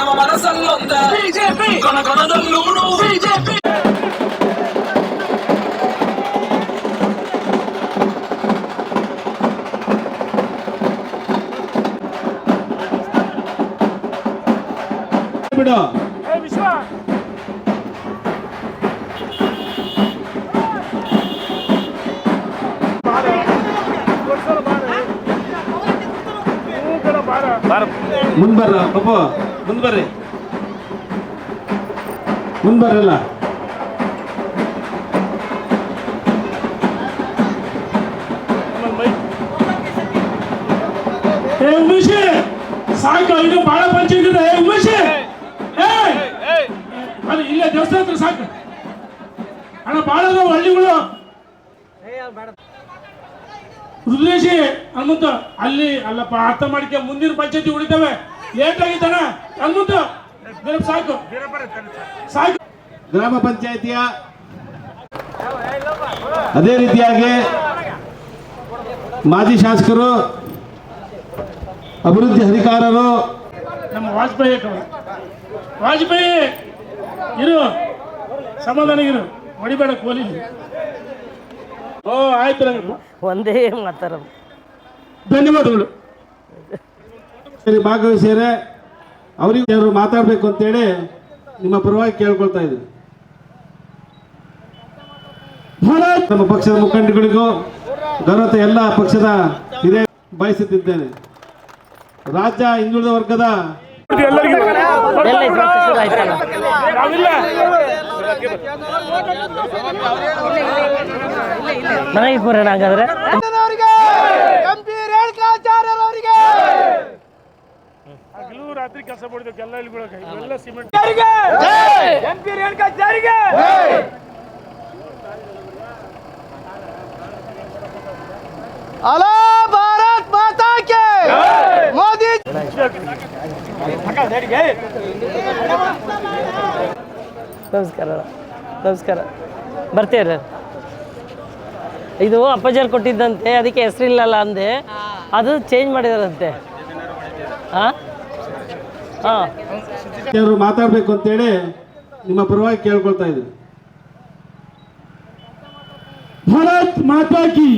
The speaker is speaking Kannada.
ನಮ್ಮ ಮನಸ್ಸಲ್ಲೊಂದ ಬಿಜೆಪಿ ಕಣ ಕಣದಲ್ಲೂನು ಬಿಜೆಪಿ ಬಿಡು ಮುಂದ್ ಬರ್ರ. ಮುಂದ್ ಬರ್ರಿ ಮುಂದೆ ಬರ್ರಲ್ಲ ಉಮೇಶ್, ಸಾಕು, ಇದು ಪಂಚಾಯತ್ ಇದೆ. ಏ, ಉಮೇಶ್ ಅಲ್ಲಿ ಇಲ್ಲೇ ದೇವಸ್ಥಾನ ಹತ್ರ ಸಾಕು. ಅಣ್ಣ, ಬಾಳ ಅದಾವ ಹಳ್ಳಿಗಳು. ರುದ್ರೇಶಿ, ಹನುಮಂತ, ಅಲ್ಲಿ ಅಲ್ಲಪ್ಪ ಅರ್ಥ ಮಾಡಿಕೆ ಮುಂದಿನ ಪಂಚಾಯತಿ ಉಳಿತವೆ. ಸಾಕು. ಸಾಕು. ಗ್ರಾಮ ಪಂಚಾಯಿತಿಯ ಅದೇ ರೀತಿಯಾಗಿ ಮಾಜಿ ಶಾಸಕರು ಅಭಿವೃದ್ಧಿ ಅಧಿಕಾರರು ನಮ್ಮ ವಾಜಪೇಯಿ ವಾಜಪೇಯಿ ಇರು. ಸಮಾಧಾನ ಇರು. ಹೊಡಿಬೇಡ ಕೋಲಿ ಓ ಆಯ್ತು ರಂಗಪ್ಪ ಒಂದೇ ಮಾತಾಡೋದು. ಧನ್ಯವಾದಗಳು. ಭಾಗವಹಿಸಿದರೆ ಅವರಿಗೆ ಅವರು ಮಾತಾಡಬೇಕು ಅಂತೇಳಿ ನಿಮ್ಮ ಪರವಾಗಿ ಕೇಳ್ಕೊಳ್ತಾ ಇದ್ದೀನಿ. ನಮ್ಮ ಪಕ್ಷದ ಮುಖಂಡಗಳಿಗೂ ಗೌರವತೆ ಎಲ್ಲ ಪಕ್ಷದ ಹಿರಿಯ ಬಯಸುತ್ತಿದ್ದೇನೆ. ರಾಜ್ಯ ಹಿಂದುಳಿದ ವರ್ಗದ ಮನೆಗೆ ಬರೋಣ ಹಾಗಾದ್ರೆ ಕೆಲಸ ಮಾಡಿದ್ವಿ ಎಲ್ಲ ಬೀಳಕ್ಕೆ. ಇವೆಲ್ಲ ಸಿಮೆಂಟ್. ಅಲೋ ಭಾರತ್ ಮಾತಾ ಕೆ ಮೋದಿ ನಮಸ್ಕಾರ ನಮಸ್ಕಾರ. ಬರ್ತೀರ? ಇದು ಅಪ್ಪಾಜರ್ ಕೊಟ್ಟಿದ್ದಂತೆ ಅದಕ್ಕೆ ಹೆಸರಿಲ್ಲಲ್ಲ ಅಂದೆ. ಅದು ಚೇಂಜ್ ಮಾಡಿದಾರಂತೆ. ಹಾಂ? ಅವರು ಮಾತಾಡಬೇಕು ಅಂತೇಳಿ ನಿಮ್ಮ ಪರವಾಗಿ ಕೇಳ್ಕೊಳ್ತಾ ಇದ್ದೀನಿ. ಭಾರತ್ ಮಾತಾ ಕಿ